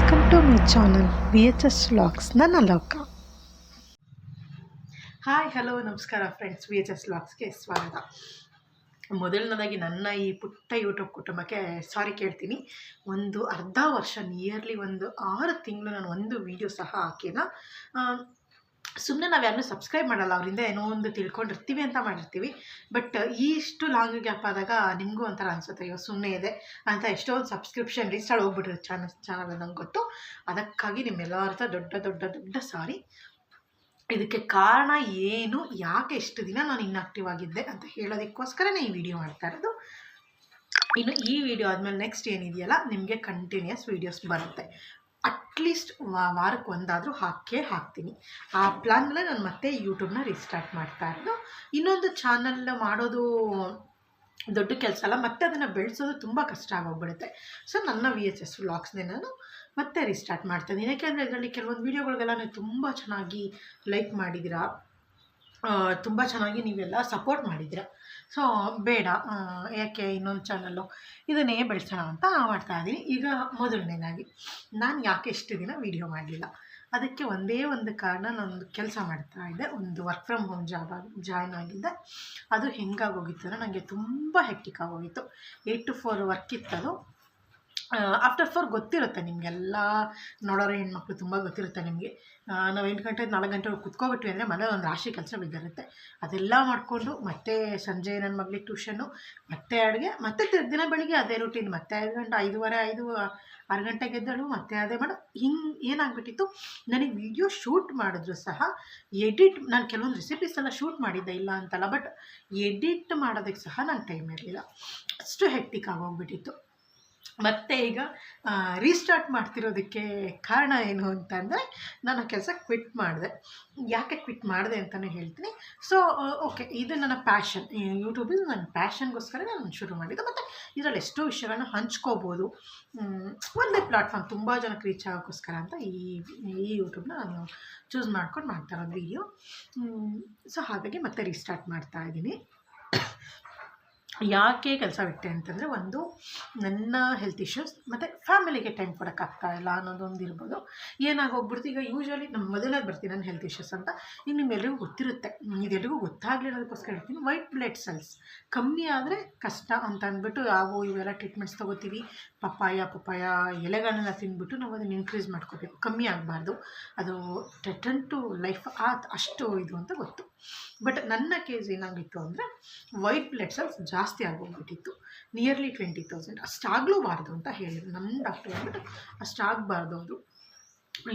Welcome to my channel V H S locks ನನ್ನ ಲೋಕ hi hello ನಮಸ್ಕಾರ friends V H S ಲಾಕ್ಸ್ಗೆ ಸ್ವಾಗತ. ಮೊದಲನೇದಾಗಿ ನನ್ನ ಈ ಪುಟ್ಟ ಯೂಟ್ಯೂಬ್ ಕುಟುಂಬಕ್ಕೆ ಸಾರಿ ಕೇಳ್ತೀನಿ. ಒಂದು ಅರ್ಧ ವರ್ಷ ನಿಯರ್ಲಿ ಒಂದು ಆರು ತಿಂಗಳು ನಾನು ಒಂದು ವೀಡಿಯೋ ಸಹ ಹಾಕಿಲ್ಲ. ಸುಮ್ಮನೆ ನಾವು ಯಾರನ್ನೂ ಸಬ್ಸ್ಕ್ರೈಬ್ ಮಾಡಲ್ಲ, ಅವರಿಂದ ಏನೋ ಒಂದು ತಿಳ್ಕೊಂಡಿರ್ತೀವಿ ಅಂತ ಮಾಡಿರ್ತೀವಿ. ಬಟ್ ಇಷ್ಟು ಲಾಂಗ್ ಗ್ಯಾಪ್ ಆದಾಗ ನಿಮಗೂ ಒಂಥರ ಅನ್ಸುತ್ತೆ, ಅಯ್ಯೋ ಸುಮ್ಮನೆ ಇದೆ ಅಂತ ಎಷ್ಟೊಂದು ಸಬ್ಸ್ಕ್ರಿಪ್ಷನ್ ರೀಸ್ಟಾರ್ಟ್ ಹೋಗ್ಬಿಟ್ರು ಚಾನಲ್ ಚಾನಲ್ ನಂಗೆ ಗೊತ್ತು. ಅದಕ್ಕಾಗಿ ನಿಮ್ಮೆಲ್ಲರ ದೊಡ್ಡ ದೊಡ್ಡ ದೊಡ್ಡ ಸಾರಿ ಇದಕ್ಕೆ ಕಾರಣ ಏನು, ಯಾಕೆ ಎಷ್ಟು ದಿನ ನಾನು ಇನ್ಆಕ್ಟಿವ್ ಆಗಿದ್ದೆ ಅಂತ ಹೇಳೋದಕ್ಕೋಸ್ಕರನೇ ಈ ವಿಡಿಯೋ ಮಾಡ್ತಾ ಇರೋದು. ಇನ್ನು ಈ ವಿಡಿಯೋ ಆದಮೇಲೆ ನೆಕ್ಸ್ಟ್ ಏನಿದೆಯಲ್ಲ, ನಿಮಗೆ ಕಂಟಿನ್ಯೂಸ್ ವೀಡಿಯೋಸ್ ಬರುತ್ತೆ. ಅಟ್ಲೀಸ್ಟ್ ವಾರಕ್ಕೆ ಒಂದಾದರೂ ಹಾಕೇ ಹಾಕ್ತೀನಿ. ಆ ಪ್ಲಾನ್ ನಾನು ಮತ್ತೆ ಯೂಟ್ಯೂಬ್ನ ರೀಸ್ಟಾರ್ಟ್ ಮಾಡ್ತಾ ಇರೋದು. ಇನ್ನೊಂದು ಚಾನಲ್ ಮಾಡೋದು ದೊಡ್ಡ ಕೆಲಸ ಅಲ್ಲ, ಮತ್ತೆ ಅದನ್ನು ಬೆಳೆಸೋದು ತುಂಬ ಕಷ್ಟ ಆಗೋಗ್ಬಿಡುತ್ತೆ. ಸೊ ನನ್ನ ವಿ ಎಚ್ ಎಸ್ ವ್ಲಾಗ್ಸ್ನೇ ನಾನು ಮತ್ತೆ ರೀಸ್ಟಾರ್ಟ್ ಮಾಡ್ತೀನಿ ಯಾಕೆಂದರೆ ಇದರಲ್ಲಿ ಕೆಲವೊಂದು ವೀಡಿಯೋಗಳಿಗೆಲ್ಲ ನೀವು ತುಂಬ ಚೆನ್ನಾಗಿ ಲೈಕ್ ಮಾಡಿದ್ದೀರಾ ತುಂಬ ಚೆನ್ನಾಗಿ ನೀವೆಲ್ಲ ಸಪೋರ್ಟ್ ಮಾಡಿದ್ದೀರಾ. ಸೊ, ಬೇಡ. ಯಾಕೆ ಇನ್ನೊಂದು ಚಾನಲ್ಲು ಇದನ್ನೇ ಬೆಳೆಸೋಣ ಅಂತ ಮಾಡ್ತಾ ಇದ್ದೀನಿ. ಈಗ ಮೊದಲನೇದಾಗಿ, ನಾನು ಯಾಕೆ ಇಷ್ಟು ದಿನ ವೀಡಿಯೋ ಮಾಡಲಿಲ್ಲ? ಅದಕ್ಕೆ ಒಂದೇ ಒಂದು ಕಾರಣ, ನಾನೊಂದು ಕೆಲಸ ಮಾಡ್ತಾ ಇದ್ದೆ. ಒಂದು work from home job join ಆಗಿದ್ದೆ. ಅದು ಹೆಂಗಾಗೋಗಿತ್ತು ಅಂದರೆ ನನಗೆ ತುಂಬ ಹೆಕ್ಟಿಕ್ ಆಗೋಗಿತ್ತು ಏಯ್ಟ್ ಟು ಫೋರ್ ವರ್ಕ್ ಇತ್ತದು. ಆಫ್ಟರ್ ಫೋರ್ ಗೊತ್ತಿರುತ್ತೆ ನಿಮಗೆಲ್ಲ ನೋಡೋರೆ ಹೆಣ್ಮಕ್ಳು ತುಂಬ ಗೊತ್ತಿರುತ್ತೆ ನಿಮಗೆ. ನಾವು ಎಂಟು ಗಂಟೆ, ನಾಲ್ಕು ಗಂಟೆ ಕುತ್ಕೊಬಿಟ್ವಿ ಅಂದರೆ ಮನೇಲಿ ಒಂದು ರಾಶಿ ಕೆಲಸ ಬಿದ್ದಿರುತ್ತೆ ಅದೆಲ್ಲ ಮಾಡಿಕೊಂಡು ಮತ್ತೆ ಸಂಜೆ ನನ್ನ ಮಗಳಿಗೆ ಟ್ಯೂಷನ್ನು ಮತ್ತೆ ಅಡುಗೆ, ಮತ್ತೆ ದಿನ ಬೆಳಿಗ್ಗೆ ಅದೇ ರೂಟೀನ್ ಮತ್ತೆ ಐದು ಗಂಟೆ, ಐದೂವರೆ, ಐದು, ಆರು ಗಂಟೆಗೆ ಎದ್ದಳು, ಮತ್ತೆ ಅದೇ ಮಾಡು. ಹಿಂಗೆ ಏನಾಗ್ಬಿಟ್ಟಿತ್ತು, ನನಗೆ ವಿಡಿಯೋ ಶೂಟ್ ಮಾಡಿದ್ರು ಸಹ ಎಡಿಟ್ ನಾನು ಕೆಲವೊಂದು ರೆಸಿಪೀಸ್ ಎಲ್ಲ ಶೂಟ್ ಮಾಡಿದ್ದೆ ಇಲ್ಲ ಅಂತಲ್ಲ ಬಟ್ ಎಡಿಟ್ ಮಾಡೋದಕ್ಕೆ ಸಹ ನಂಗೆ ಟೈಮ್ ಇರಲಿಲ್ಲ. ಅಷ್ಟು ಹೆಕ್ಟಿಕ್ ಆಗೋಗ್ಬಿಟ್ಟಿತ್ತು ಮತ್ತೆ ಈಗ ರೀಸ್ಟಾರ್ಟ್ ಮಾಡ್ತಿರೋದಕ್ಕೆ ಕಾರಣ ಏನು ಅಂತ ಅಂದರೆ, ನಾನು ಕೆಲಸ ಕ್ವಿಟ್ ಮಾಡಿದೆ. ಯಾಕೆ ಕ್ವಿಟ್ ಮಾಡಿದೆ ಅಂತಲೇ ಹೇಳ್ತೀನಿ. ಸೊ ಓಕೆ ಇದು ನನ್ನ ಪ್ಯಾಷನ್ ಯೂಟ್ಯೂಬಿಂದ ನನ್ನ ಪ್ಯಾಷನ್ಗೋಸ್ಕರ ನಾನು ಶುರು ಮಾಡಿದ್ದು. ಮತ್ತು ಇದರಲ್ಲಿ ಎಷ್ಟೋ ವಿಷಯಗಳನ್ನ ಹಂಚ್ಕೋಬೋದು. ಒಂದೇ ಪ್ಲಾಟ್ಫಾರ್ಮ್ ತುಂಬ ಜನಕ್ಕೆ ರೀಚ್ ಆಗೋಕ್ಕೋಸ್ಕರ ಅಂತ ಈ ಈ ಯೂಟ್ಯೂಬ್ನ ನಾನು ಚೂಸ್ ಮಾಡ್ಕೊಂಡು ಮಾಡ್ತಾ ಇರೋದು ವೀಡಿಯೋ ಸೊ ಹಾಗಾಗಿ ಮತ್ತೆ ರೀಸ್ಟಾರ್ಟ್ ಮಾಡ್ತಾ ಇದ್ದೀನಿ. ಯಾಕೆ ಕೆಲಸ ಬಿಟ್ಟೆ ಅಂತಂದರೆ ಒಂದು ನನ್ನ ಹೆಲ್ತ್ ಇಶ್ಯೂಸ್ ಮತ್ತು ಫ್ಯಾಮಿಲಿಗೆ ಟೈಮ್ ಕೊಡೋಕ್ಕಾಗ್ತಾ ಇಲ್ಲ ಅನ್ನೋದೊಂದು ಇರ್ಬೋದು. ಏನಾಗೋಗ್ಬಿಡ್ತು ಈಗ ಯೂಶ್ವಲಿ ನಮ್ಮ ಮೊದಲೇ ಬರ್ತೀನಿ ನನ್ನ ಹೆಲ್ತ್ ಇಶ್ಯೂಸ್ ಅಂತ ಈಗ ನಿಮ್ಮೆಲ್ಲರಿಗೂ ಗೊತ್ತಿರುತ್ತೆ ಇದೆಲ್ಲರಿಗೂ ಗೊತ್ತಾಗಲಿರೋದಕ್ಕೋಸ್ಕರ ಹೇಳ್ತೀನಿ. ವೈಟ್ ಬ್ಲಡ್ ಸೆಲ್ಸ್ ಕಮ್ಮಿ ಆದರೆ ಕಷ್ಟ ಅಂತ ಅಂದ್ಬಿಟ್ಟು ಯಾವ ಇವೆಲ್ಲ ಟ್ರೀಟ್ಮೆಂಟ್ಸ್ ತೊಗೋತೀವಿ. ಪಪ್ಪಾಯ ಪಪ್ಪಾಯ, ಎಲೆಗಳನ್ನೆಲ್ಲ ತಿಂದ್ಬಿಟ್ಟು ನಾವು ಅದನ್ನು ಇನ್ಕ್ರೀಸ್ ಮಾಡ್ಕೋಬೇಕು. ಕಮ್ಮಿ ಆಗಬಾರ್ದು. ಅದು ಟೆಟನ್ ಟು ಲೈಫ್ ಆ ಅಷ್ಟು ಇದು ಅಂತ ಗೊತ್ತು. ಬಟ್ ನನ್ನ ಕೇಸ್ ಏನಾಗಿತ್ತು ಅಂದರೆ ವೈಟ್ ಬ್ಲಡ್ ಸೆಲ್ಸ್ ಜಾಸ್ತಿ ಆಗೋಗ್ಬಿಟ್ಟಿತ್ತು. ನಿಯರ್ಲಿ ಟ್ವೆಂಟಿ ತೌಸಂಡ್ ಅಷ್ಟಾಗಲೂಬಾರ್ದು ಅಂತ ಹೇಳಿದ್ರು. ನಮ್ಮ ಡಾಕ್ಟರ್ ಅಂದ್ಬಿಟ್ಟು ಅಷ್ಟಾಗಬಾರ್ದು ಅವರು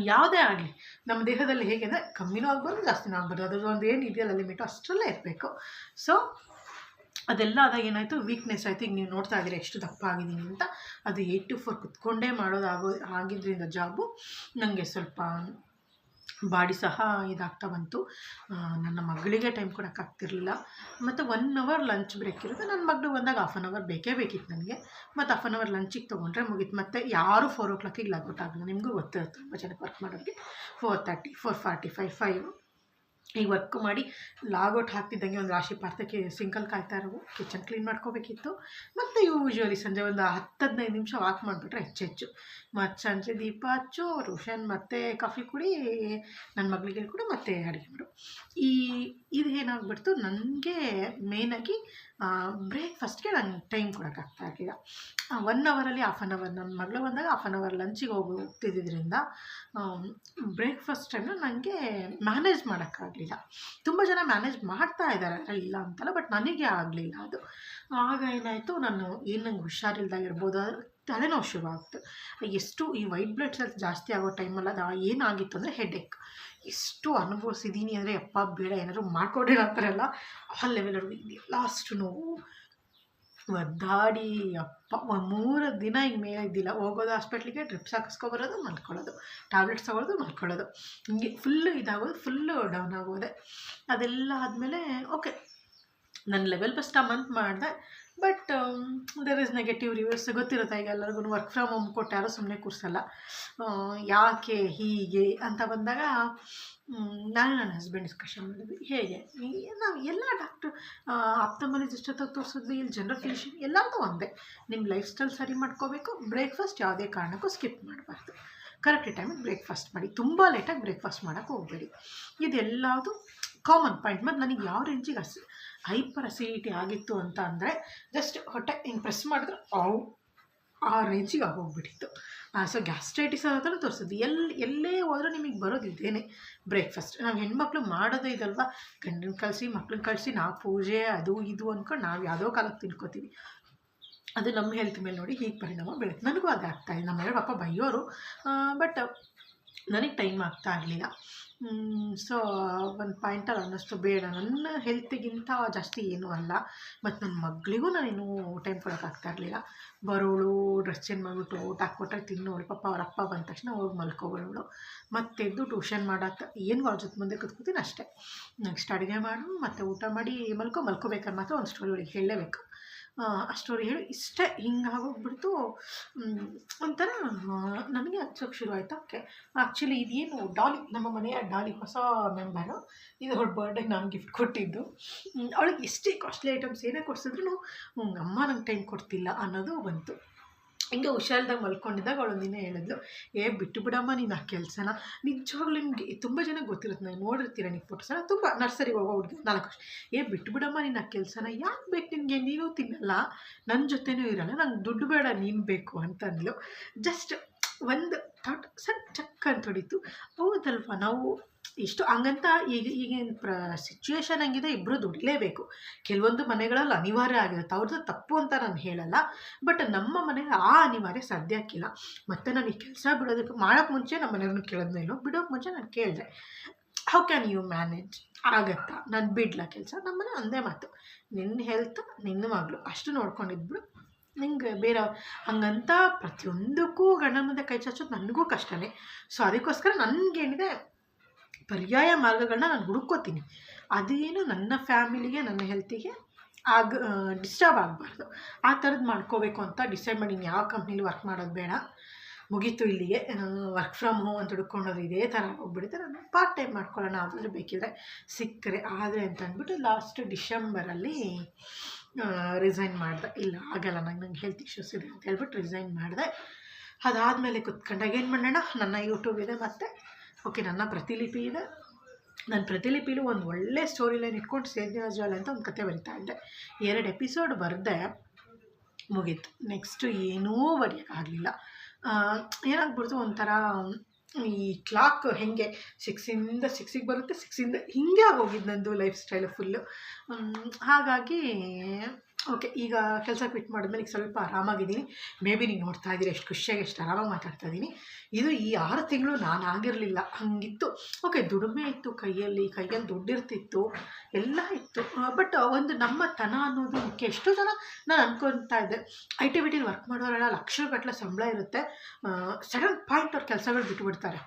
ಯಾವುದೇ ಆಗಲಿ, ನಮ್ಮ ದೇಹದಲ್ಲಿ ಹೇಗೆ ಅಂದರೆ ಕಮ್ಮಿನೂ ಆಗ್ಬಾರ್ದು, ಜಾಸ್ತಿನೂ ಆಗ್ಬಾರ್ದು. ಅದ್ರದ್ದು ಒಂದು ಏನು ಇದೆಯಲ್ಲ ಲಿಮಿಟು ಅಷ್ಟರಲ್ಲೇ ಇರಬೇಕು. ಸೊ ಅದೆಲ್ಲ ಆದಾಗ ಏನಾಯಿತು? ವೀಕ್ನೆಸ್ ಆಯಿತು. ಈಗ ನೀವು ನೋಡ್ತಾ ಇದ್ದೀರಿ ಎಷ್ಟು ದಪ್ಪ ಆಗಿದ್ದೀನಿ ಅಂತ. ಅದು ಏಯ್ಟ್ ಟು ಫೋರ್ ಕುತ್ಕೊಂಡೇ ಮಾಡೋದಾಗೋ ಆಗೋ ಆಗಿದ್ದರಿಂದ ಜಾಬು ನನಗೆ ಸ್ವಲ್ಪ ಬಾಡಿ ಸಹ ಇದಾಗ್ತಾ ಬಂತು. ನನ್ನ ಮಗಳಿಗೆ ಟೈಮ್ ಕೊಡೋಕ್ಕಾಗ್ತಿರ್ಲಿಲ್ಲ ಮತ್ತು ಒನ್ ಅವರ್ ಲಂಚ್ ಬ್ರೇಕ್ ಇರುತ್ತೆ. ನನ್ನ ಮಗಳು ಬಂದಾಗ ಹಾಫ್ ಆನ್ ಅವರ್ ಬೇಕೇ ಬೇಕಿತ್ತು ನನಗೆ. ಮತ್ತು ಹಾಫ್ ಆನ್ ಅವರ್ ಲಂಚಿಗೆ ತೊಗೊಂಡ್ರೆ ಮುಗೀತು. ಮತ್ತು ಯಾರು ಫೋರ್ ಓ ಕ್ಲಾಕಿಗೆ ಲಾಗೌಟ್ ಆಗಲ್ಲ ನಿಮಗೂ ಗೊತ್ತಿರುತ್ತೆ. ತುಂಬ ಜನಕ್ಕೆ ವರ್ಕ್ ಮಾಡೋರಿಗೆ. Four thirty four forty five five ಈಗ ವರ್ಕ್ ಮಾಡಿ ಲಾಗೌಟ್ ಹಾಕ್ತಿದ್ದಂಗೆ ಒಂದು ರಾಶಿ ಪಾರ್ಥಕ್ಕೆ ಸಿಂಕಲ್ ಕಾಯ್ತಾ ಇರೋವು. Kitchen clean ಮಾಡ್ಕೋಬೇಕಿತ್ತು. ಮತ್ತು ಯೂಶ್ವಲಿ ಸಂಜೆ ಒಂದು ಹತ್ತು ಹದಿನೈದು ನಿಮಿಷ ವಾಕ್ ಮಾಡಿಬಿಟ್ರೆ ಹೆಚ್ಚು ಹೆಚ್ಚು. ಮತ್ತು ಸಂಜೆ ದೀಪ ಹಚ್ಚು, ರೋಷನ್ ಮತ್ತೆ ಕಾಫಿ ಕುಡಿ ನನ್ನ ಮಗಳಿಗೆ ಕೂಡ ಮತ್ತೆ ಅಡುಗೆ ಮಾಡು. ಈ ಇದು ಏನಾಗ್ಬಿಡ್ತು? ನನಗೆ ಮೇನಾಗಿ ಬ್ರೇಕ್ಫಾಸ್ಟ್ಗೆ ನಂಗೆ ಟೈಮ್ ಕೊಡೋಕ್ಕಾಗ್ತಾ ಇರಲಿಲ್ಲ. ಒನ್ ಅವರಲ್ಲಿ ಹಾಫ್ ಆನ್ ಅವರ್ ನನ್ನ ಮಗಳು ಬಂದಾಗ ಹಾಫ್ ಆನ್ ಅವರ್ ಲಂಚಿಗೆ ಹೋಗಿ ಹೋಗ್ತಿದ್ದರಿಂದ ಬ್ರೇಕ್ಫಾಸ್ಟ್ ಟೈಮ್ನ ನನಗೆ ಮ್ಯಾನೇಜ್ ಮಾಡೋಕ್ಕಾಗಲಿಲ್ಲ ತುಂಬ ಜನ ಮ್ಯಾನೇಜ್ ಮಾಡ್ತಾ ಇದ್ದಾರೆ ಇಲ್ಲ ಅಂತಲ್ಲ ಬಟ್ ನನಗೆ ಆಗಲಿಲ್ಲ ಅದು. ಆಗ ಏನಾಯಿತು? ನಾನು ಏನು ನಂಗೆ ಹುಷಾರಿಲ್ದಾಗಿರ್ಬೋದು ತಲೆನೋವು ಶುರು ಆಗುತ್ತೆ ಎಷ್ಟು ಈ ವೈಟ್ ಬ್ಲಡ್ ಸೆಲ್ಸ್ ಜಾಸ್ತಿ ಆಗೋ ಟೈಮಲ್ಲಿ ಅದು, ಏನಾಗಿತ್ತು ಅಂದರೆ ಹೆಡ್ಏಕ್ ಎಷ್ಟು ಅನುಭವಿಸಿದ್ದೀನಿ ಅಂದರೆ ಅಪ್ಪ ಬೇಡ, ಏನಾದರೂ ಮಾಡ್ಕೊಡ್ರಿ ಅಂತಾರಲ್ಲ, ಆ ಲೆವೆಲ್ವರೆಗೂ ಅಷ್ಟು ನೋವು. ಒದ್ದಾಡಿ ಅಪ್ಪ ಮೂರು ದಿನ ಹಿಂಗೆ ಮೇಲೆ ಇದ್ದಿಲ್ಲ. ಹೋಗೋದು ಹಾಸ್ಪಿಟ್ಲಿಗೆ ಡ್ರಿಪ್ಸ್ ಹಾಕಿಸ್ಕೊಬರೋದು ಮಲ್ಕೊಳ್ಳೋದು. ಟ್ಯಾಬ್ಲೆಟ್ಸ್ ತಗೊಳ್ಳೋದು ಮಲ್ಕೊಳ್ಳೋದು. ಹಿಂಗೆ ಫುಲ್ಲು ಇದಾಗೋದು ಫುಲ್ಲು ಡೌನ್ ಆಗೋದೆ. ಅದೆಲ್ಲ ಆದಮೇಲೆ ಓಕೆ ನನ್ನ ಲೆವೆಲ್ ಫಸ್ಟ್ ಆ ಮಂತ್ ಮಾಡಿದೆ but there is negative reviews ಗೊತ್ತಿರುತ್ತೆ ಈಗ ಎಲ್ಲರಿಗೂ. ವರ್ಕ್ ಫ್ರಮ್ ಹೋಮ್ ಕೊಟ್ಟು ಯಾರೂ ಸುಮ್ಮನೆ ಕೂರಿಸಲ್ಲ ಯಾಕೆ ಹೀಗೆ ಅಂತ ಬಂದಾಗ ನಾನು ನನ್ನ ಹಸ್ಬೆಂಡ್ ಡಿಸ್ಕಷನ್ ಮಾಡಿದ್ವಿ. ಹೇಗೆ? ನಾವು ಎಲ್ಲ ಡಾಕ್ಟ್ರು ಆಪ್ತಮಲಿಸ್ಟ್ ಹತ್ರ ತೋರಿಸಿದ್ವಿ. ಇಲ್ಲಿ ಜನರಲ್ ಫಿಷನ್ ಎಲ್ಲರದು ಒಂದೇ. ನಿಮ್ಮ ಲೈಫ್ ಸ್ಟೈಲ್ ಸರಿ ಮಾಡ್ಕೋಬೇಕು. ಬ್ರೇಕ್ಫಾಸ್ಟ್ ಯಾವುದೇ ಕಾರಣಕ್ಕೂ ಸ್ಕಿಪ್ ಮಾಡಬಾರ್ದು. ಕರೆಕ್ಟ್ ಟೈಮಿಗೆ ಬ್ರೇಕ್ಫಾಸ್ಟ್ ಮಾಡಿ. ತುಂಬ ಲೇಟಾಗಿ ಬ್ರೇಕ್ಫಾಸ್ಟ್ ಮಾಡೋಕ್ಕೆ ಹೋಗಬೇಡಿ. ಇದೆಲ್ಲದು ಕಾಮನ್ ಪಾಯಿಂಟ್ ಮತ್ತು ನನಗೆ ಯಾವ ರೇಂಜಿಗೆ ಹಸಿ ಹೈಪರ್ ಅಸಿಡಿಟಿ ಆಗಿತ್ತು ಅಂತ ಅಂದರೆ ಜಸ್ಟ್ ಹೊಟ್ಟೆ ಹಿಂಗೆ ಪ್ರೆಸ್ ಮಾಡಿದ್ರೆ, ಅವು ಆ ರೇಂಜಿಗೆ ಆಗೋಗ್ಬಿಟ್ಟಿತ್ತು. ಸೊ ಗ್ಯಾಸ್ಟ್ರೈಟಿಸ್ ಹತ್ರ ತೋರಿಸಿದ್ದು ಎಲ್ಲಿ, ಎಲ್ಲೇ ಹೋದರೂ ನಿಮಗೆ ಬರೋದು ಇದೇನೆ ಬ್ರೇಕ್ಫಾಸ್ಟ್ ನಾವು ಹೆಣ್ಮಕ್ಳು ಮಾಡೋದೇ ಇದಲ್ವ? ಗಂಡನ ಕಳಿಸಿ ಮಕ್ಳನ್ನ ಕಳಿಸಿ, ನಾವು ಪೂಜೆ, ಅದು, ಇದು ಅಂದ್ಕೊಂಡು ನಾವು ಯಾವುದೋ ಕಾಲಕ್ಕೆ ತಿನ್ಕೋತೀವಿ. ಅದು ನಮ್ಮ ಹೆಲ್ತ್ ಮೇಲೆ ನೋಡಿ ಹೀಗೆ ಪರಿಣಾಮ ಬೀಳುತ್ತೆ. ನನಗೂ ಅದು ಆಗ್ತಾಯಿದೆ ನಮ್ಮ ಪಾಪ ಬೈಯೋರು ಬಟ್ ನನಗೆ ಟೈಮ್ ಆಗ್ತಾ ಇರಲಿಲ್ಲ. ಸೊ ಒಂದು ಪಾಯಿಂಟಲ್ಲಿ ಅನ್ನಿಸ್ತು ಬೇಡ. ನನ್ನ ಹೆಲ್ತಿಗಿಂತ ಜಾಸ್ತಿ ಏನೂ ಅಲ್ಲ. ಮತ್ತು ನನ್ನ ಮಗಳಿಗೂ ನಾನೇನು ಟೈಮ್ ಕೊಡೋಕ್ಕಾಗ್ತಾ ಇರಲಿಲ್ಲ. ಬರೋಳು ಡ್ರೆಸ್ ಚೇಂಜ್ ಮಾಡಿಬಿಟ್ಟು ಊಟ ಹಾಕ್ಕೊಟ್ರೆ ತಿನ್ನೋಳು, ಪಾಪ ಅವ್ರ ಅಪ್ಪ ಬಂದ ತಕ್ಷಣ ಹೋಗಿ ಮಲ್ಕೊಬರೋಳು ಮತ್ತೆದ್ದು ಟ್ಯೂಷನ್ ಮಾಡಕ್ಕೆ ಏನು ಅವ್ರ ಜೊತೆ ಮುಂದೆ ಕೂತ್ಕೋತೀನಿ ಅಷ್ಟೇ. ನೆಕ್ಸ್ಟ್ ಅಡುಗೆ ಮಾಡು, ಮತ್ತು ಊಟ ಮಾಡಿ, ಮಲ್ಕೊ, ಮಲ್ಕೋಬೇಕಾದ್ರೆ ಮಾತ್ರ ಒಂದು ಸ್ಟೋರಿ ಹೇಳಲೇಬೇಕು. ಆ ಸ್ಟೋರಿ ಹೇಳಿ. ಇಷ್ಟೇ ಹಿಂಗಾಗೋಗ್ಬಿಡ್ತು ಒಂಥರ ನನಗೆ ಹಚ್ಚೋಕ್ಕೆ ಶುರು ಆಯಿತು. ಓಕೆ. ಆ್ಯಕ್ಚುಲಿ ಇದೇನು ಡಾಲಿ, ನಮ್ಮ ಮನೆಯ ಡಾಲಿ ಹೊಸ ಮೆಂಬರು. ಇದು ಅವ್ಳ ಬರ್ಡೇಗೆ ನಾನು ಗಿಫ್ಟ್ ಕೊಟ್ಟಿದ್ದು. ಅವಳಿಗೆ ಎಷ್ಟೇ ಕಾಸ್ಟ್ಲಿ ಐಟಮ್ಸ್ ಏನೇ ಕೊಡ್ಸಿದ್ರು ಅಮ್ಮ ನಂಗೆ ಟೈಮ್ ಕೊಡ್ತಿಲ್ಲ ಅನ್ನೋದು ಬಂತು. ಹಿಂಗೆ ಹುಷಾರ್ದಾಗ ಮಲ್ಕೊಂಡಿದ್ದಾಗ ಅವಳು ದಿನ ಹೇಳಿದ್ಲು, ಏ, ಬಿಟ್ಟು ಬಿಡಮ್ಮ, ನೀನು ಆ ಕೆಲಸನ. ನಿಜವಾಗ್ಲೂ ನಿಮಗೆ ತುಂಬ ಜನ ಗೊತ್ತಿರುತ್ತೆ, ನಾನು ನೋಡಿರ್ತೀರ ನೀವು ಫೋಟೋಸನ ತುಂಬ ನರ್ಸರಿಗೆ ಹೋಗೋ ಹುಡುಗಿ, ನಾಲ್ಕು ವರ್ಷ. ಏ, ಬಿಟ್ಟು ಬಿಡಮ್ಮ ನಿನ್ನ ಆ ಕೆಲಸನ. ಯಾಕೆ ಬೇಕು ನಿನಗೆ? ನೀನು ತಿನ್ನಲ್ಲ. ನನ್ನ ಜೊತೆನೂ ಇರಲ್ಲ. ನಂಗೆ ದುಡ್ಡು ಬೇಡ, ನೀನು ಬೇಕು ಅಂತಂದ್ಲು ಜಸ್ಟ್ ಒಂದು ಥಾಟ್ ಸಣ್ಣ ಚಕ್ ಅಂತ ಹೊಡಿತು ಹೌದಲ್ವಾ? ನಾವು ಇಷ್ಟು ಹಂಗಂತ ಈಗ ಈಗಿನ ಪ್ರ ಸಿಚುವೇಶನ್ ಹಂಗಿದೆ ಇಬ್ಬರು ದುಡಿಲೇಬೇಕು. ಕೆಲವೊಂದು ಮನೆಗಳಲ್ಲಿ ಅನಿವಾರ್ಯ ಆಗಿರುತ್ತೆ. ಅವ್ರದ್ದು ತಪ್ಪು ಅಂತ ನಾನು ಹೇಳಲ್ಲ. ಬಟ್ ನಮ್ಮ ಮನೆಗೆ ಆ ಅನಿವಾರ್ಯ ಸದ್ಯಕ್ಕಿಲ್ಲ ಮತ್ತು ನಾನು ಈ ಕೆಲಸ ಬಿಡೋದಕ್ಕೆ ಮಾಡೋಕ್ಕೆ ಮುಂಚೆ ನಮ್ಮ ಮನೆಯವ್ರನ್ನ ಕೇಳಿದ್ಮೇಲೋ ಬಿಡೋಕ್ಕೆ ಮುಂಚೆ ನಾನು ಕೇಳಿದೆ. ಹೌ ಕ್ಯಾನ್ ಯು ಮ್ಯಾನೇಜ್ ಆಗತ್ತಾ? ನಾನು ಬಿಡ್ಲಾ ಕೆಲಸ? ನಮ್ಮನೆ ಒಂದೇ ಮಾತು. ನಿನ್ನ ಹೆಲ್ತ್ ನಿನ್ನ ಮಗಳು. ಅಷ್ಟು ನೋಡ್ಕೊಂಡಿದ್ಬಿಡು ನಿಂಗೆ ಬೇರೆ ಹಂಗಂತ ಪ್ರತಿಯೊಂದಕ್ಕೂ ಗಂಡನ ಮುಂದೆ ಕೈ ಚಾಚೋದು ನನಗೂ ಕಷ್ಟನೇ. ಸೊ ಅದಕ್ಕೋಸ್ಕರ ನನಗೇನಿದೆ ಪರ್ಯಾಯ ಮಾರ್ಗಗಳನ್ನ ನಾನು ಹುಡುಕೋತೀನಿ ಅದೇನು ನನ್ನ ಫ್ಯಾಮಿಲಿಗೆ, ನನ್ನ ಹೆಲ್ತಿಗೆ ಆಗ ಡಿಸ್ಟರ್ಬ್ ಆಗಬಾರ್ದು. ಆ ಥರದ್ದು ಮಾಡ್ಕೋಬೇಕು ಅಂತ ಡಿಸೈಡ್ ಮಾಡಿ ಯಾವ ಕಂಪ್ನೀಲಿ ವರ್ಕ್ ಮಾಡೋದು ಬೇಡ. ಮುಗೀತು ಇಲ್ಲಿಗೆ. ವರ್ಕ್ ಫ್ರಮ್ ಹೋಮ್ ಅಂತ ಹುಡ್ಕೊಂಡೋದು ಇದೇ ಥರ ಹೋಗ್ಬಿಡುತ್ತೆ. ನಾನು ಪಾರ್ಟ್ ಟೈಮ್ ಮಾಡ್ಕೊಳ್ಳೋಣ ಆದರೂ ಬೇಕಿದ್ರೆ ಸಿಕ್ಕರೆ. ಆದರೆ ಅಂತ ಅಂದ್ಬಿಟ್ಟು ಲಾಸ್ಟ್ ಡಿಸೆಂಬರಲ್ಲಿ ರಿಸೈನ್ ಮಾಡಿದೆ. ಇಲ್ಲ, ಆಗಲ್ಲ. ನಂಗೆ ನಂಗೆ ಹೆಲ್ತ್ ಇಶ್ಯೂಸ್ ಇದೆ ಅಂತ ಹೇಳ್ಬಿಟ್ಟು ರಿಸೈನ್ ಮಾಡಿದೆ. ಅದಾದಮೇಲೆ ಕುತ್ಕೊಂಡಾಗ ಏನು ಮಾಡೋಣ? ನನ್ನ ಯೂಟ್ಯೂಬ್ ಇದೆ ಮತ್ತು ಓಕೆ, ನನ್ನ ಪ್ರತಿಲಿಪಿ ಇದೆ ನನ್ನ ಪ್ರತಿಲಿಪಿಲೂ ಒಂದು ಒಳ್ಳೆ ಸ್ಟೋರಿ ಲೈನ್ ಇಟ್ಕೊಂಡು ಸೇದ್ಯರಾಜಾಲ ಅಂತ ಒಂದು ಕತೆ ಬರಿತಾ ಇದ್ದೆ. ಎರಡು ಎಪಿಸೋಡ್ ಬರೆದೆ, ಮುಗೀತು. ನೆಕ್ಸ್ಟು ಏನೂ ಬರೆಯೋಕ್ಕಾಗಲಿಲ್ಲ. ಏನಾಗ್ಬಿಡ್ತು ಒಂಥರ, ಈ ಕ್ಲಾಕ್ ಹೇಗೆ ಸಿಕ್ಸಿಂದ ಸಿಕ್ಸಿಗೆ ಬರುತ್ತೆ ಸಿಕ್ಸಿಂದ ಹಿಂಗೆ ಆಗೋಗಿದ್ದು ನಂದು ಲೈಫ್ ಸ್ಟೈಲು ಫುಲ್ಲು ಹಾಗಾಗಿ ಓಕೆ, ಈಗ ಕೆಲಸ ಕ್ವಿಟ್ ಮಾಡಿದ್ಮೇಲೆ ಈಗ ಸ್ವಲ್ಪ ಆರಾಮಾಗಿದ್ದೀನಿ. ಮೇ ಬಿ ನೀವು ನೋಡ್ತಾ ಇದ್ದೀರಿ, ಎಷ್ಟು ಖುಷಿಯಾಗಿ, ಎಷ್ಟು ಆರಾಮಾಗಿ ಮಾತಾಡ್ತಾ ಇದ್ದೀನಿ. ಇದು ಈ ಆರು ತಿಂಗಳು ನಾನು ಆಗಿರಲಿಲ್ಲ, ಹಂಗಿತ್ತು. ಓಕೆ, ದುಡಿಮೆ ಇತ್ತು ಕೈಯಲ್ಲಿ ಕೈಯಲ್ಲಿ ದುಡ್ಡಿರ್ತಿತ್ತು ಎಲ್ಲ ಇತ್ತು. ಬಟ್ ಒಂದು ನಮ್ಮ ತನ ಅನ್ನೋದು ಮುಖ್ಯ. ಎಷ್ಟು ಜನ ನಾನು ಅನ್ಕೊತಾ ಇದ್ದೆ ಐ ಟಿ ಬಿ ಟಿಲಿ ವರ್ಕ್ ಮಾಡೋರೆಲ್ಲ ಲಕ್ಷಗಟ್ಟಲೆ ಸಂಬಳ ಇರುತ್ತೆ. ಸಡನ್ ಪಾಯಿಂಟ್ ಅವ್ರ ಕೆಲಸಗಳು ಬಿಟ್ಬಿಡ್ತಾರೆ.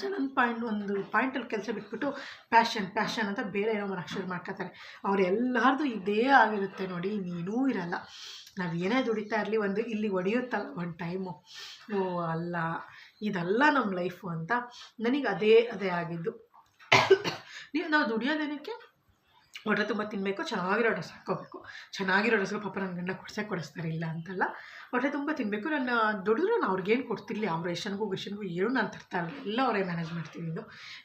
ಸಡನ್ ಪಾಯಿಂಟ್ ಒಂದು ಪಾಯಿಂಟಲ್ಲಿ ಕೆಲಸ ಬಿಟ್ಬಿಟ್ಟು ಪ್ಯಾಷನ್ ಪ್ಯಾಷನ್ ಅಂತ ಬೇರೆ ಏನೋ ಶುರು ಮಾಡ್ಕೋತಾರೆ. ಅವರೆಲ್ಲರದು ಇದೇ ಆಗಿರುತ್ತೆ ನೋಡಿ, ನೀನೂ ಇರಲ್ಲ. ನಾವು ಏನೇ ದುಡಿತಾ ಇರಲಿ, ಒಂದು ಇಲ್ಲಿ ಹೊಡೆಯುತ್ತಲ್ಲ ಒಂದು ಟೈಮು ಓ, ಅಲ್ಲ, ಇದಲ್ಲ ನಮ್ಮ ಲೈಫು ಅಂತ ನನಗೆ ಅದೇ ಅದೇ ಆಗಿದ್ದು. ನೀವು, ನಾವು ದುಡಿಯೋದೇನಕ್ಕೆ ಹೊಟ್ಟೆ ತುಂಬ ತಿನ್ನಬೇಕು ಚೆನ್ನಾಗಿರೋ ಡ್ರೆಸ್ ಹಾಕ್ಕೋಬೇಕು ಚೆನ್ನಾಗಿರೋ ಡ್ರೆಸ್ಗಳು ಪಾಪ ನನ್ನ ಗಂಡ ಕೊಡಿಸೇ ಕೊಡಿಸ್ತಾರೆ ಇಲ್ಲ ಅಂತಲ್ಲ. ಹೊಟ್ಟೆ ತುಂಬ ತಿನ್ನಬೇಕು ನನ್ನ ದುಡಿದ್ರು ನಾನು ಅವ್ರಿಗೇನು ಕೊಡ್ತಿರ್ಲಿ ಅವ್ರ ರೇಷನ್ಗೂ ಗಿಷನ್ಗೂ ಏನು ನಾನು ತರ್ತಾ ಇರಲಿಲ್ಲ ಎಲ್ಲ ಅವರೇ ಮ್ಯಾನೇಜ್ ಮಾಡ್ತಿದ್ದು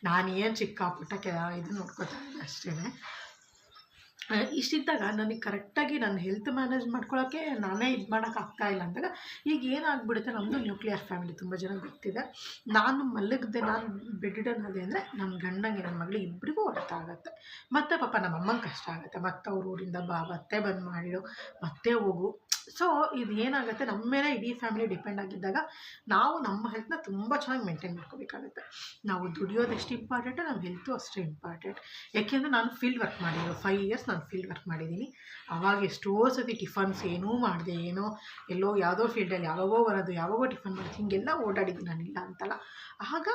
ನಾನು ಏನು ಚಿಕ್ಕ ಪುಟ್ಟ ಕೆ ಇದು ನೋಡ್ಕೋತಾ ಅಷ್ಟೇ ಇಷ್ಟಿದ್ದಾಗ ನನಗೆ ಕರೆಕ್ಟಾಗಿ ನನ್ನ ಹೆಲ್ತ್ ಮ್ಯಾನೇಜ್ ಮಾಡ್ಕೊಳ್ಳೋಕ್ಕೆ ನಾನೇ ಇದು ಮಾಡೋಕ್ಕಾಗ್ತಾ ಇಲ್ಲ ಅಂದಾಗ ಈಗ ಏನಾಗ್ಬಿಡುತ್ತೆ ನಮ್ಮದು ನ್ಯೂಕ್ಲಿಯರ್ ಫ್ಯಾಮಿಲಿ ತುಂಬ ಜನ ಗೊತ್ತಿದೆ. ನಾನು ಮಲಗದೆ, ನಾನು ಬೆಡ್ಡನ್ ಅದೇ ಅಂದರೆ ನನ್ನ ಗಂಡಂಗೆ ನನ್ನ ಮಗಳಿಗೆ ಇಬ್ಬರಿಗೂ ಅರ್ಥ ಆಗುತ್ತೆ. ಮತ್ತು ಪಾಪ ನಮ್ಮ ಅಮ್ಮಂಗೆ ಕಷ್ಟ ಆಗುತ್ತೆ. ಮತ್ತೆ ಅವ್ರ ಊರಿಂದ ಬಾ, ಮತ್ತೆ ಬಂದು ಮಾಡಿಡು ಮತ್ತೆ ಹೋಗು. ಸೊ ಇದು ಏನಾಗುತ್ತೆ ನಮ್ಮ ಮೇಲೆ ಇಡೀ ಫ್ಯಾಮಿಲಿ ಡಿಪೆಂಡ್ ಆಗಿದ್ದಾಗ ನಾವು ನಮ್ಮ ಹೆಲ್ತ್ನ ತುಂಬ ಚೆನ್ನಾಗಿ ಮೇಂಟೈನ್ ಮಾಡ್ಕೋಬೇಕಾಗುತ್ತೆ. ನಾವು ದುಡಿಯೋದು ಎಷ್ಟು ಇಂಪಾರ್ಟೆಂಟ್ ನಮ್ಮ ಹೆಲ್ತು ಅಷ್ಟೇ ಇಂಪಾರ್ಟೆಂಟ್ ಯಾಕೆಂದರೆ ನಾನು ಫೀಲ್ಡ್ ವರ್ಕ್ ಮಾಡಿರೋ ಫೈವ್ ಇಯರ್ಸ್ ನಾನು ಫೀಲ್ಡ್ ವರ್ಕ್ ಮಾಡಿದ್ದೀನಿ. ಆವಾಗ ಎಷ್ಟೋ ಸತಿ ಟಿಫನ್ಸ್ ಏನೂ ಮಾಡಿದೆ, ಏನೋ ಎಲ್ಲೋ ಯಾವುದೋ ಫೀಲ್ಡಲ್ಲಿ ಯಾವಾಗೋ ಬರೋದು, ಯಾವಾಗೋ ಟಿಫನ್ ಮಾಡೋದು, ಹೀಗೆಲ್ಲ ಓಡಾಡಿದ್ದು ನಾನಿಲ್ಲ ಅಂತಲ್ಲ. ಆಗ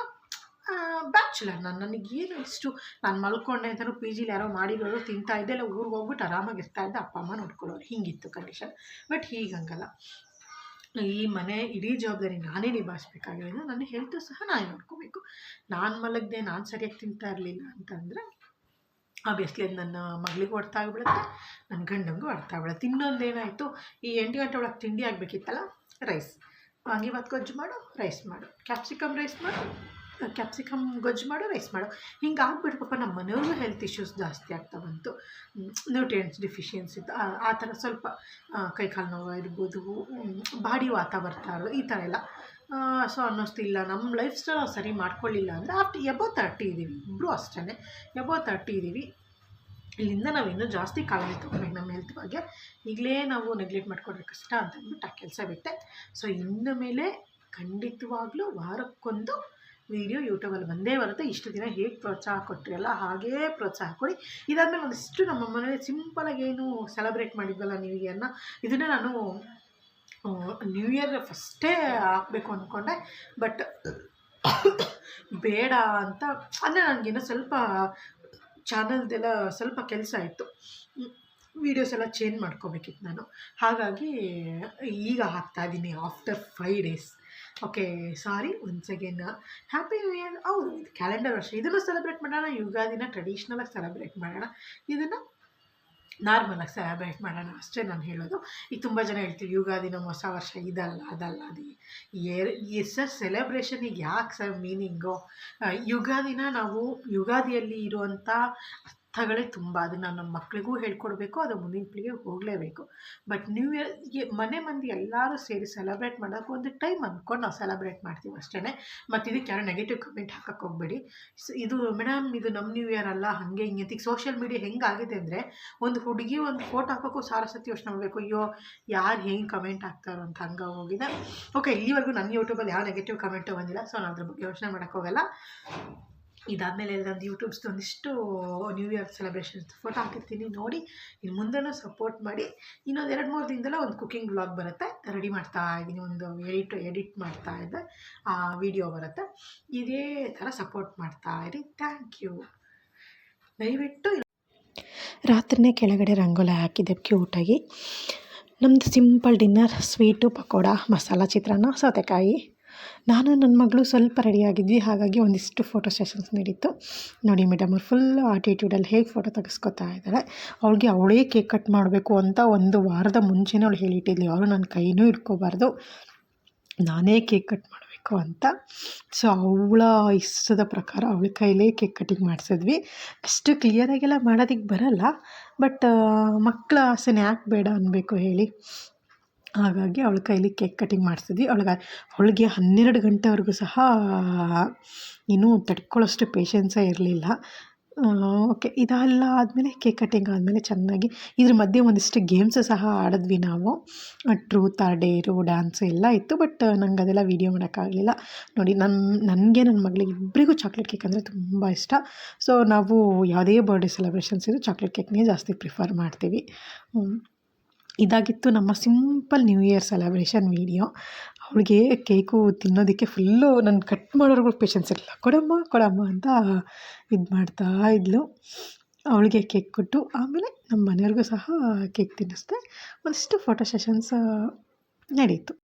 ಬ್ಯಾಚುಲರ್. ನಾನು ನನಗೇನು ಇಷ್ಟು, ನಾನು ಮಲ್ಕೊಂಡೆ ಅಂತಲೂ ಪಿ ಜಿಲಿ ಯಾರೋ ಮಾಡಿರೋರು ತಿಂತಾ ಇದ್ದೆ ಇಲ್ಲ, ಊರಿಗೆ ಹೋಗ್ಬಿಟ್ಟು ಆರಾಮಾಗಿ ಇರ್ತಾ ಇದ್ದೆ, ಅಪ್ಪ ಅಮ್ಮ ನೋಡ್ಕೊಳ್ಳೋರು. ಹೀಗಿತ್ತು ಕಂಡೀಷನ್ ಬಟ್ ಹೀಗಂಗಲ್ಲ. ಈ ಮನೆ, ಇಡೀ ಜವಾಬ್ದಾರಿ ನಾನೇ ನಿಭಾಯಿಸ್ಬೇಕಾಗಿರೋದು ನನ್ನ ಹೆಲ್ತು ಸಹ ನಾನೇ ನೋಡ್ಕೋಬೇಕು. ನಾನು ಮಲಗದೆ, ನಾನು ಸರಿಯಾಗಿ ತಿಂತಾ ಇರಲಿಲ್ಲ ಅಂತಂದರೆ ಆಬ್ವಿಯಸ್ಲಿ ಅದು ನನ್ನ ಮಗಳಿಗೂ ಅರ್ಥ ಆಗಿಬಿಡುತ್ತೆ ನನ್ನ ಗಂಡಂಗೂ ಅರ್ಥ ಆಗ್ಬಿಡುತ್ತೆ. ಇನ್ನೊಂದು ಏನಾಯಿತು, ಈ ಎಂಟು ಗಂಟೆ ಒಳಗೆ ತಿಂಡಿ ಆಗಬೇಕಿತ್ತಲ್ಲ ರೈಸ್ ವಾಂಗಿಭಾತ್ ಗೊಜ್ಜು ಮಾಡು ರೈಸ್ ಮಾಡು. ಕ್ಯಾಪ್ಸಿಕಮ್ ರೈಸ್ ಮಾಡು. ಕ್ಯಾಪ್ಸಿಕಮ್ ಗೊಜ್ಜು ಮಾಡು ರೈಸ್ ಮಾಡು. ಹಿಂಗೆ ಆಗ್ಬಿಟ್ಟು ಪಾಪ ನಮ್ಮ ಮನೆಯವ್ರಿಗೂ ಹೆಲ್ತ್ ಇಶ್ಯೂಸ್ ಜಾಸ್ತಿ ಆಗ್ತಾ ಬಂತು. ನ್ಯೂಟ್ರಿಯೆಂಟ್ಸ್ ಡಿಫಿಷಿಯನ್ಸಿ ಆ ಥರ ಸ್ವಲ್ಪ ಕೈಕಾಲು ನೋವು ಇರ್ಬೋದು ಬಾಡಿ ವಾತ ಬರ್ತಾ ಇರೋದು ಈ ಥರ ಎಲ್ಲ. ಸೊ ಅನ್ನಿಸ್ತಿಲ್ಲ ನಮ್ಮ ಲೈಫ್ ಸ್ಟೈಲ್ ಸರಿ ಮಾಡ್ಕೊಳ್ಳಿಲ್ಲ ಅಂದರೆ ಆಫ್ಟರ್ ಎಬೋ ತರ್ಟಿ ಇದ್ದೀವಿ ಇಬ್ಬರು ಅಷ್ಟೇ ಎಬೋ ತರ್ಟಿ ಇದ್ದೀವಿ ಇಲ್ಲಿಂದ ನಾವು ಇನ್ನೂ ಜಾಸ್ತಿ ಕಾಳಜಿ ತೊಗೊಬೇಕು ನಮ್ಮ ಹೆಲ್ತ್ ಬಗ್ಗೆ. ಈಗಲೇ ನಾವು ನೆಗ್ಲೆಕ್ಟ್ ಮಾಡ್ಕೊಂಡ್ರೆ ಕಷ್ಟ ಅಂತ ಅಂದ್ಬಿಟ್ಟು ಆ ಕೆಲಸ ಬಿಟ್ಟೆ. ಸೊ ಇನ್ನು ಮೇಲೆ ಖಂಡಿತವಾಗ್ಲೂ ವಾರಕ್ಕೊಂದು ವೀಡಿಯೋ ಯೂಟ್ಯೂಬಲ್ಲಿ ಬಂದೇ ಬರುತ್ತೆ. ಇಷ್ಟು ದಿನ ಹೇಗೆ ಪ್ರೋತ್ಸಾಹ ಕೊಟ್ಟಿರಲ್ಲ ಹಾಗೇ ಪ್ರೋತ್ಸಾಹ ಕೊಡಿ. ಇದಾದಮೇಲೆ ಒಂದಿಷ್ಟು ನಮ್ಮ ಮನೇಲಿ ಸಿಂಪಲಾಗಿ ಏನು ಸೆಲೆಬ್ರೇಟ್ ಮಾಡಿದ್ವಲ್ಲ ನ್ಯೂ ಇಯರ್ನ ಇದನ್ನು ನಾನು ನ್ಯೂ ಇಯರ್ ಫಸ್ಟೇ ಹಾಕಬೇಕು ಅಂದ್ಕೊಂಡೆ ಬಟ್ ಬೇಡ ಅಂತ, ಅಂದರೆ ನನಗೇನೋ ಸ್ವಲ್ಪ ಚಾನಲ್ದೆಲ್ಲ ಸ್ವಲ್ಪ ಕೆಲಸ ಇತ್ತು ವೀಡಿಯೋಸ್ ಎಲ್ಲ ಚೇಂಜ್ ಮಾಡ್ಕೋಬೇಕಿತ್ತು ನಾನು. ಹಾಗಾಗಿ ಈಗ ಹಾಕ್ತಾ ಇದ್ದೀನಿ after five days. Okay sorry once again happy new year ಹೌದು, ಇದು ಕ್ಯಾಲೆಂಡರ್ ವರ್ಷ. ಇದನ್ನು ಸೆಲೆಬ್ರೇಟ್ ಮಾಡೋಣ, ಯುಗಾದಿನ ಟ್ರೆಡಿಷ್ನಲಾಗಿ ಸೆಲೆಬ್ರೇಟ್ ಮಾಡೋಣ. ಇದನ್ನು ನಾರ್ಮಲಾಗಿ ಸೆಲೆಬ್ರೇಟ್ ಮಾಡೋಣ. ಅಷ್ಟೇ ನಾನು ಹೇಳೋದು. ಈಗ ತುಂಬ ಜನ ಹೇಳ್ತೀವಿ ಯುಗಾದಿನ ಹೊಸ ವರ್ಷ, ಇದಲ್ಲ, ಅದಲ್ಲ, ಅದು ಏರ್ ಸರ್ ಸೆಲೆಬ್ರೇಷನಿಗೆ ಯಾಕೆ ಸರ್ ಮೀನಿಂಗು ಯುಗಾದಿನ ನಾವು ಯುಗಾದಿಯಲ್ಲಿ ಇರುವಂಥ ಅರ್ಥಗಳೇ ತುಂಬ. ಅದನ್ನು ನಮ್ಮ ಮಕ್ಕಳಿಗೂ ಹೇಳ್ಕೊಡ್ಬೇಕು, ಅದು ಮುಂದಿನ ಪೀಳಿಗೆ ಹೋಗಲೇಬೇಕು. ಬಟ್ ನ್ಯೂ ಇಯರ್ಗೆ ಮನೆ ಮಂದಿ ಎಲ್ಲರೂ ಸೇರಿ ಸೆಲೆಬ್ರೇಟ್ ಮಾಡೋಕ್ಕೆ ಒಂದು ಟೈಮ್ ಅಂದ್ಕೊಂಡು ನಾವು ಸೆಲೆಬ್ರೇಟ್ ಮಾಡ್ತೀವಿ ಅಷ್ಟೇ ಮತ್ತು ಇದಕ್ಕೆ ಯಾರು ನೆಗೆಟಿವ್ ಕಮೆಂಟ್ ಹಾಕಕ್ಕೆ ಹೋಗ್ಬೇಡಿ. ಇದು ಮೇಡಮ್ ಇದು ನಮ್ಮ ನ್ಯೂ ಇಯರ್ ಅಲ್ಲ, ಹಾಗೆ ಹಿಂಗೆ ಈಗ ಸೋಷಿಯಲ್ ಮೀಡಿಯಾ ಹೆಂಗಾಗಿದೆ ಅಂದರೆ ಒಂದು ಹುಡುಗಿ ಒಂದು ಫೋಟೋ ಹಾಕೋಕ್ಕೂ ಸಾರಸ್ವತಿ ಯೋಚನೆ ಮಾಡಬೇಕು. ಅಯ್ಯೋ, ಯಾರು ಹೆಂಗೆ ಕಮೆಂಟ್ ಹಾಕ್ತಾರೋ ಅಂತ ಹಂಗೆ ಹೋಗಿದೆ. ಓಕೆ ಇಲ್ಲಿವರೆಗೂ ನನ್ನ ಯೂಟ್ಯೂಬಲ್ಲಿ ಯಾವ ನೆಗೆಟಿವ್ ಕಮೆಂಟು ಬಂದಿಲ್ಲ ಸೊ ನಾನು ಅದ್ರ ಬಗ್ಗೆ ಯೋಚನೆ ಮಾಡೋಕ್ಕೋಗಲ್ಲ ಇದಾದಮೇಲೆ ನಂದು ಯೂಟ್ಯೂಬ್ಸ್ದು ಒಂದಿಷ್ಟು ನ್ಯೂ ಇಯರ್ ಸೆಲೆಬ್ರೇಷನ್ಸ್ ಫೋಟೋ ಹಾಕಿರ್ತೀನಿ, ನೋಡಿ, ಇನ್ನು ಮುಂದೆನೂ ಸಪೋರ್ಟ್ ಮಾಡಿ. ಇನ್ನೊಂದು ಎರಡು ಮೂರು ದಿನದಲ್ಲ ಒಂದು ಕುಕಿಂಗ್ ಬ್ಲಾಗ್ ಬರುತ್ತೆ. ರೆಡಿ ಮಾಡ್ತಾ ಇದ್ದೀನಿ ಒಂದು ಎಡಿಟ್ ಎಡಿಟ್ ಮಾಡ್ತಾ ಇದ್ದೆ ವಿಡಿಯೋ ಬರುತ್ತೆ. ಇದೇ ಥರ ಸಪೋರ್ಟ್ ಮಾಡ್ತಾ ಇರಿ. ಥ್ಯಾಂಕ್ ಯು ದಯವಿಟ್ಟು ರಾತ್ರಿನೇ ಕೆಳಗಡೆ ರಂಗೋಲಿ ಹಾಕಿದ್ದೆ ಕ್ಯೂಟಾಗಿ ನಮ್ಮದು simple dinner sweet pakoda, masala ಚಿತ್ರಾನ್ನ, ಸೌತೆಕಾಯಿ. ನಾನು ನನ್ನ ಮಗಳು ಸ್ವಲ್ಪ ರೆಡಿಯಾಗಿದ್ವಿ ಹಾಗಾಗಿ ಒಂದಿಷ್ಟು ಫೋಟೋ ಸೆಷನ್ಸ್ ನಡೀತು ನೋಡಿ ಮೇಡಮ್ ಅವ್ರು ಫುಲ್ ಆಟಿಟ್ಯೂಡಲ್ಲಿ ಹೇಗೆ ಫೋಟೋ ತೆಗೆಸ್ಕೊತಾ ಇದ್ದಾಳೆ ಅವಳಿಗೆ ಅವಳೇ ಕೇಕ್ ಕಟ್ ಮಾಡಬೇಕು ಅಂತ ಒಂದು ವಾರದ ಮುಂಚೆನೇ ಅವಳು ಹೇಳಿಟ್ಟಿದ್ಲಿ. ಅವಳು ನನ್ನ ಕೈನೂ ಇಟ್ಕೋಬಾರ್ದು ನಾನೇ ಕೇಕ್ ಕಟ್ ಮಾಡಬೇಕು ಅಂತ. ಸೊ ಅವಳ ಇಷ್ಟದ ಪ್ರಕಾರ ಅವಳ ಕೈಲೇ ಕೇಕ್ ಕಟಿಂಗ್ ಮಾಡಿಸಿದ್ವಿ. ಅಷ್ಟು ಕ್ಲಿಯರಾಗೆಲ್ಲ ಮಾಡೋದಕ್ಕೆ ಬರಲ್ಲ ಬಟ್ ಮಕ್ಕಳ ಆಸೆನೇ ಯಾಕೆ ಬೇಡ ಅನ್ನಬೇಕು ಹೇಳಿ. ಹಾಗಾಗಿ ಅವಳ ಕೈಲಿ ಕೇಕ್ ಕಟಿಂಗ್ ಮಾಡಿಸಿದ್ವಿ. ಅವಳಿಗೆ ಅವಳಿಗೆ ಹನ್ನೆರಡು ಗಂಟೆವರೆಗೂ ಸಹ ಇನ್ನೂ ತಡ್ಕೊಳ್ಳೋಷ್ಟು ಪೇಷನ್ಸೇ ಇರಲಿಲ್ಲ. ಓಕೆ ಇದೆಲ್ಲ ಆದಮೇಲೆ ಕೇಕ್ ಕಟಿಂಗ್ ಆದಮೇಲೆ ಚೆನ್ನಾಗಿ ಇದ್ರ ಮಧ್ಯೆ ಒಂದಿಷ್ಟು ಗೇಮ್ಸ್ ಸಹ ಆಡಿದ್ವಿ ನಾವು. ಟ್ರೂತ್ ಆರ್ ಡೇರು ಡ್ಯಾನ್ಸ್ ಎಲ್ಲ ಇತ್ತು ಬಟ್ ನಂಗೆ ಅದೆಲ್ಲ ವೀಡಿಯೋ ಮಾಡೋಕ್ಕಾಗಲಿಲ್ಲ. ನೋಡಿ ನನ್ನ ನನಗೆ ನನ್ನ ಮಗಳಿಗೆ ಇಬ್ಬರಿಗೂ ಚಾಕ್ಲೇಟ್ ಕೇಕ್ ಅಂದರೆ ತುಂಬ ಇಷ್ಟ. ಸೊ ನಾವು ಯಾವುದೇ ಬರ್ಡೇ ಸೆಲೆಬ್ರೇಷನ್ಸ್ ಇದ್ದರೂ ಚಾಕ್ಲೇಟ್ ಕೇಕ್ನೇ ಜಾಸ್ತಿ ಪ್ರಿಫರ್ ಮಾಡ್ತೀವಿ. ಇದಾಗಿತ್ತು ನಮ್ಮ simple new year celebration video. ಅವಳಿಗೆ ಕೇಕು ತಿನ್ನೋದಕ್ಕೆ ಫುಲ್ಲು ನಾನು ಕಟ್ ಮಾಡೋರ್ಗೂ ಪೇಷನ್ಸ್ ಇರಲಿಲ್ಲ. ಕೊಡಮ್ಮ ಕೊಡಮ್ಮ ಅಂತ ಇದು ಮಾಡ್ತಾ ಇದ್ಲು. ಅವಳಿಗೆ ಕೇಕ್ ಕೊಟ್ಟು ಆಮೇಲೆ ನಮ್ಮ ಮನೆಯವ್ರಿಗೂ ಸಹ ಕೇಕ್ ತಿನ್ನಿಸ್ದೆ. ಒಂದಿಷ್ಟು ಫೋಟೋ ಸೆಷನ್ಸ್ ನಡೀತು.